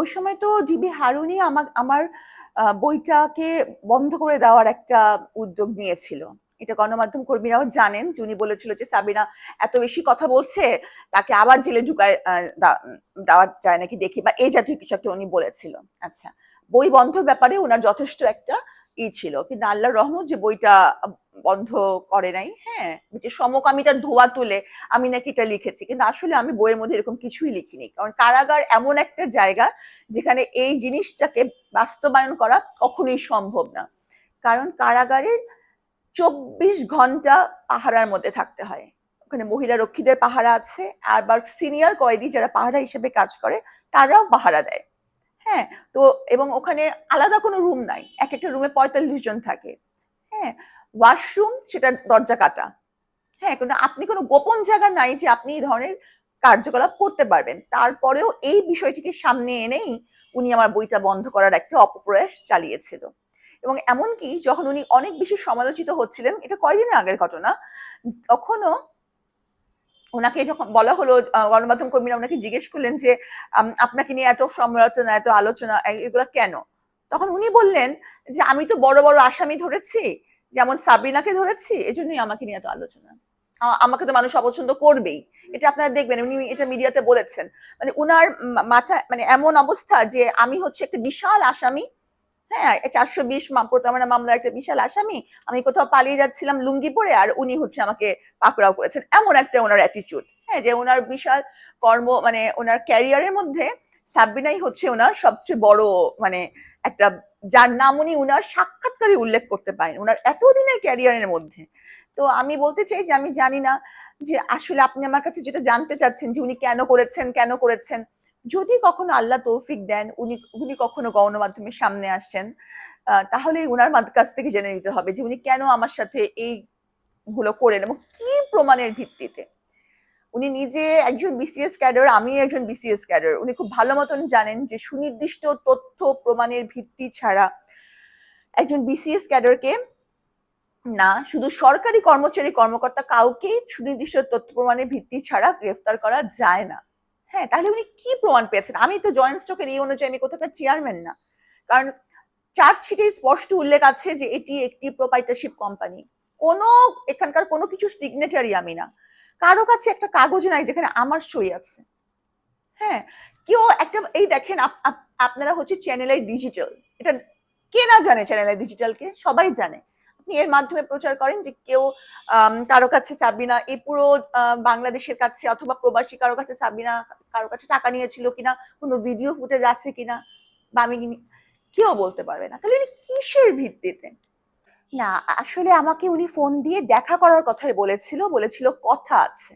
ওই সময় তো ডিবি হারুনি আমার আমার বইটাকে বন্ধ করে দেওয়ার একটা উদ্যোগ নিয়েছিল। এটা গণমাধ্যম কর্মীরাও জানেন। যিনি বলেছিল যে সাবিনা এত বেশি কথা বলছে, তাকে আবার জেলে ঢুকায় দেওয়া যায় নাকি দেখি, বা এই জাতীয় কিছু একটা উনি বলেছিল। আচ্ছা বই বন্ধর ব্যাপারে ওনার যথেষ্ট একটা ই ছিল। কিন্তু আল্লাহর রহমত যে বইটা বন্ধ করে নাই হ্যাঁ যে সমকামিতার ধোয়া তুলে আমি নাকি এটা লিখেছি। কিন্তু আসলে আমি বইয়ের মধ্যে এরকম কিছুই লিখিনি। কারণ কারাগার এমন একটা জায়গা যেখানে এই জিনিসটাকে বাস্তবায়ন করা কখনোই সম্ভব না। কারণ কারাগারে চব্বিশ ঘণ্টা পাহারার মধ্যে থাকতে হয়। ওখানে মহিলা রক্ষীদের পাহারা আছে, আবার সিনিয়র কয়েদি যারা পাহারা হিসেবে কাজ করে, তারাও পাহারা দেয়। হ্যাঁ তো এবং ওখানে আলাদা কোনো রুম নাই। এক একটা রুমে পঁয়তাল্লিশ জন থাকে। হ্যাঁ ওয়াশরুম সেটা দরজা কাটা। হ্যাঁ কিন্তু আপনি কোনো গোপন জায়গা নাই যে আপনি এই ধরনের কার্যকলাপ করতে পারবেন। তারপরেও এই বিষয়টিকে সামনে এনেই উনি আমার বইটা বন্ধ করার একটা অপপ্রয়াস চালিয়েছিল। এবং এমনকি যখন উনি অনেক বেশি সমালোচিত হচ্ছিলেন, এটা কয়দিন আগের ঘটনা, তখনও ওনাকে যখন বলা হলো গণমাধ্যম কর্মীরা ওনাকে জিজ্ঞেস করলেন যে আপনাকে নিয়ে এত সমালোচনা, এত আলোচনা এগুলো কেন? তখন উনি বললেন যে, আমি তো বড় বড় আসামি ধরেছি, যেমন সাবরিনাকে ধরেছি, এজন্যই আমাকে নিয়ে এত আলোচনা। আমাকে তো মানুষ অপছন্দ করবেই। এটা আপনারা দেখবেন, উনি এটা মিডিয়াতে বলেছেন। মানে উনার মা- মাথায় মানে এমন অবস্থা যে, আমি হচ্ছে একটা বিশাল আসামি হ্যাঁ চারশো বিশ প্রতারণা মামলার একটা বিশাল আসামি, আমি কোথাও পালিয়ে যাচ্ছিলাম লুঙ্গি পরে আর উনি হচ্ছে আমাকে পাকড়াও করেছেন। এমন একটা ওনার অ্যাটিচিউড হ্যাঁ যে ওনার বিশাল কর্ম মানে ওনার ক্যারিয়ারের মধ্যে সাব্বিনাই হচ্ছে ওনার সবচেয়ে বড় মানে একটা, যার নাম উনি উনার সাক্ষাৎকারে উল্লেখ করতে পারেন ওনার এতদিনের ক্যারিয়ারের মধ্যে। তো আমি বলতে চাই যে আমি জানি না যে আসলে আপনি আমার কাছে যেটা জানতে চাচ্ছেন যে উনি কেন করেছেন কেন করেছেন যদি কখনো আল্লাহ তৌফিক দেন, উনি উনি কখনো গণমাধ্যমের সামনে আসেন তাহলে উনার কাছ থেকে জেনে নিতে হবে যে উনি কেন আমার সাথে এই গুলো করেন এবং কি প্রমাণের ভিত্তিতে। উনি নিজে একজন বিসিএস ক্যাডার আমি একজন বিসিএস ক্যাডার উনি খুব ভালো মতন জানেন যে সুনির্দিষ্ট তথ্য প্রমাণের ভিত্তি ছাড়া একজন বিসিএস ক্যাডারকে না, শুধু সরকারি কর্মচারী কর্মকর্তা কাউকেই সুনির্দিষ্ট তথ্য প্রমাণের ভিত্তি ছাড়া গ্রেফতার করা যায় না। হ্যাঁ তাহলে উনি কি প্রমাণ পেয়েছেন? আমি তো জয়েন্ট স্টকের এই অনুযায়ী আমি কোথাও চেয়ারম্যান না। কারণ চার্জশিটে স্পষ্ট উল্লেখ আছে যে এটি একটি প্রোপাইটারশিপ কোম্পানি কোনো, এখানকার কোনো কিছু সিগনেচারি আমি না। কারও কাছে একটা কাগজ নাই যেখানে আমার সই আছে। হ্যাঁ কেউ একটা, এই দেখেন আপ- আপ- আপনারা হচ্ছে চ্যানেলের ডিজিটাল এটা কে না জানে চ্যানেলের ডিজিটালকে সবাই জানে। এর মাধ্যমে প্রচার করেন যে কেউ কারও কাছে চাবি না এই পুরো বাংলাদেশের কাছে অথবা প্রবাসী কারও কাছে চাবি না, কারও কাছে টাকা নিয়েছিল কিনা, কোনো ভিডিও ফুটেজ আছে কিনা, বা আমি কেউ বলতে পারবে না। তাহলে কিসের ভিত্তিতে? না, আসলে আমাকে উনি ফোন দিয়ে দেখা করার কথাই বলেছিল বলেছিল কথা আছে।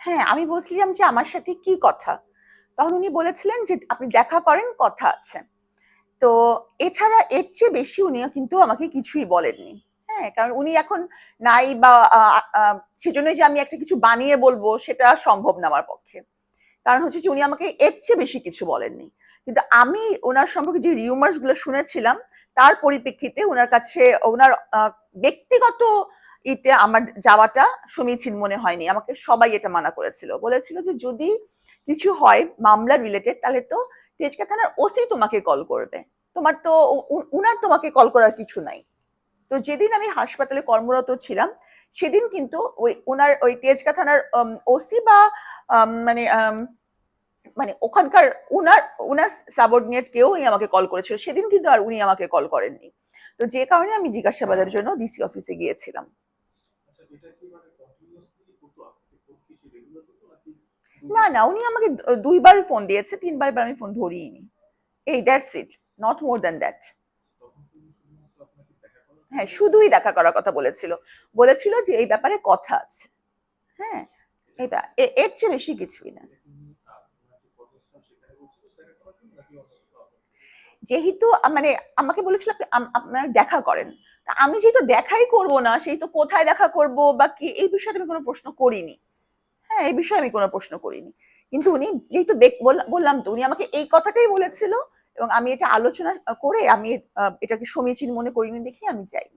হ্যাঁ আমি বলছিলাম যে আমার সাথে কি কথা? তখন উনি বলেছিলেন যে আপনি দেখা করেন, কথা আছে। তো এছাড়া এর চেয়ে বেশি উনিও কিন্তু আমাকে কিছুই বলেননি। হ্যাঁ কারণ উনি এখন নাই বা আহ, আহ, সেজন্য যে আমি একটা কিছু বানিয়ে বলব সেটা সম্ভব না আমার পক্ষে। কারণ হচ্ছে যে উনি আমাকে এর চেয়ে বেশি কিছু বলেননি। কিন্তু আমি ওনার সম্পর্কে যে রিউমার্সগুলো শুনেছিলাম তার পরিপ্রেক্ষিতে ওনার কাছে ওনার ব্যক্তিগত ইতে আমার যাওয়াটা সমীচীন মনে হয়নি। আমাকে সবাই এটা মানা করেছিল। বলেছিল যে যদি কিছু হয় মামলা রিলেটেড তাহলে তো তেজকা থানার ওসি তোমাকে কল করবে। তোমার তো উনার তোমাকে কল করার কিছু নাই। তো যেদিন আমি হাসপাতালে কর্মরত ছিলাম সেদিন কিন্তু ওই ওনার ওই তেজকা থানার ওসি বা মানে মানে ওখানকার উনার উনার সাবঅর্ডিনেট কেউ আমাকে কল করেছিল। সেদিন কিন্তু আর উনি আমাকে কল করেননি। তো যে কারণে আমি জিজ্ঞাসাবাদের জন্য ডিসি অফিসে গিয়েছিলাম। আচ্ছা মানে না না উনি আমাকে দুইবার ফোন দিয়েছে তিনবার আমি ফোন ধরিনি এই that's it not more than that তখন তিনি শুধুমাত্র আপনাকে দেখা করার হ্যাঁ শুধুই দেখা করার কথা বলেছিল। বলেছিল যে এই ব্যাপারে কথা আছে। হ্যাঁ এটা এর চেয়ে বেশি কিছুই না। যেহেতু মানে আমাকে বলেছিল আপনারা দেখা করেন। আমি যেহেতু দেখাই করব না সেই তো কোথায় দেখা করব বা কি, এই বিষয়ে আমি কোনো প্রশ্ন করিনি। হ্যাঁ এই বিষয়ে আমি কোনো প্রশ্ন করিনি। কিন্তু উনি যেহেতু বললাম তো, উনি আমাকে এই কথাটাই বলেছিল এবং আমি এটা আলোচনা করে আমি এটাকে সমীচীন মনে করিনি দেখে আমি যাই